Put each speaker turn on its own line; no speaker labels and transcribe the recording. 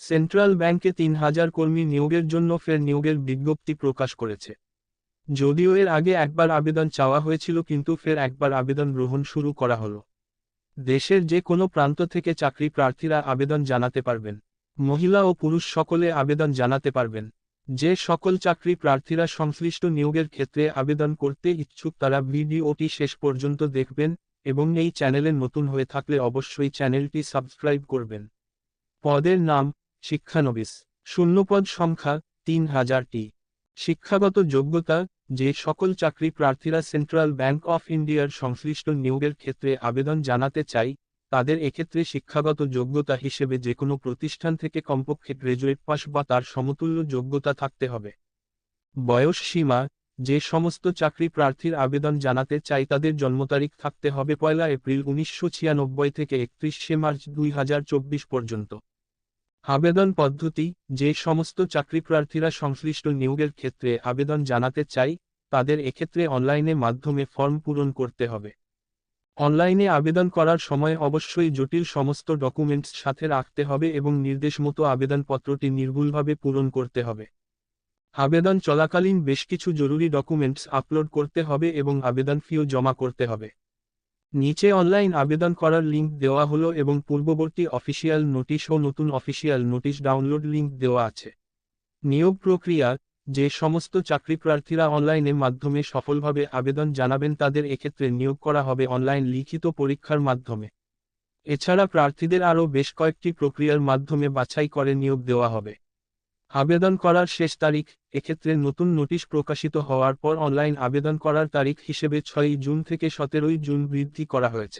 Central ব্যাংকে তিন হাজার কর্মী নিয়োগের জন্য ফের নিয়োগের বিজ্ঞপ্তি প্রকাশ করেছে। যদিও এর আগে একবার আবেদন চাওয়া হয়েছিল, কিন্তু ফের একবার আবেদন গ্রহণ শুরু করা হলো। দেশের যে কোনো প্রান্ত থেকে চাকরি প্রার্থীরা আবেদন জানাতে পারবেন। মহিলা ও পুরুষ সকলে আবেদন জানাতে পারবেন। যে সকল চাকরি প্রার্থীরা সংশ্লিষ্ট নিয়োগের ক্ষেত্রে আবেদন করতে ইচ্ছুক, তারা ভিডিওটি শেষ পর্যন্ত দেখবেন এবং এই চ্যানেলে নতুন হয়ে থাকলে অবশ্যই চ্যানেলটি সাবস্ক্রাইব করবেন। পদের নাম শিক্ষানবিস, শূন্যপদ সংখ্যা তিন হাজারটি শিক্ষাগত যোগ্যতা, যে সকল চাকরি প্রার্থীরা সেন্ট্রাল ব্যাংক অফ ইন্ডিয়ার সংশ্লিষ্ট নিয়োগের ক্ষেত্রে আবেদন জানাতে চাই, তাদের এক্ষেত্রে শিক্ষাগত যোগ্যতা হিসেবে যে কোনো প্রতিষ্ঠান থেকে কমপক্ষে গ্রাজুয়েট পাস বা তার সমতুল্য যোগ্যতা থাকতে হবে। বয়স সীমা, যে সমস্ত চাকরি প্রার্থীর আবেদন জানাতে চাই তাদের জন্ম তারিখ থাকতে হবে পয়লা এপ্রিল উনিশশো ছিয়ানব্বই থেকে একত্রিশে মার্চ দুই হাজার চব্বিশ পর্যন্ত। আবেদন পদ্ধতি, যে সমস্ত চাকরি প্রার্থীরা সংশ্লিষ্ট নিয়োগের ক্ষেত্রে আবেদন জানাতে চাই তাদের এক্ষেত্রে অনলাইনে মাধ্যমে ফর্ম পূরণ করতে হবে। অনলাইনে আবেদন করার সময় অবশ্যই জটিল সমস্ত ডকুমেন্টস সাথে রাখতে হবে এবং নির্দেশ মতো আবেদনপত্রটি নির্ভুলভাবে পূরণ করতে হবে। আবেদন চলাকালীন বেশ কিছু জরুরি ডকুমেন্টস আপলোড করতে হবে এবং আবেদন ফিও জমা করতে হবে। নিচে অনলাইন আবেদন করার লিঙ্ক দেওয়া হলো এবং পূর্ববর্তী অফিসিয়াল নোটিশ ও নতুন অফিসিয়াল নোটিশ ডাউনলোড লিঙ্ক দেওয়া আছে। নিয়োগ প্রক্রিয়া, যে সমস্ত চাকরি প্রার্থীরা অনলাইনে মাধ্যমে সফলভাবে আবেদন জানাবেন তাদের এক্ষেত্রে নিয়োগ করা হবে অনলাইন লিখিত পরীক্ষার মাধ্যমে। এছাড়া প্রার্থীদের আরও বেশ কয়েকটি প্রক্রিয়ার মাধ্যমে বাছাই করে নিয়োগ দেওয়া হবে। আবেদন করার শেষ তারিখ, এক্ষেত্রে নতুন নোটিশ প্রকাশিত হওয়ার পর অনলাইন আবেদন করার তারিখ হিসেবে ছয়ই জুন থেকে সতেরোই জুন বৃদ্ধি করা হয়েছে।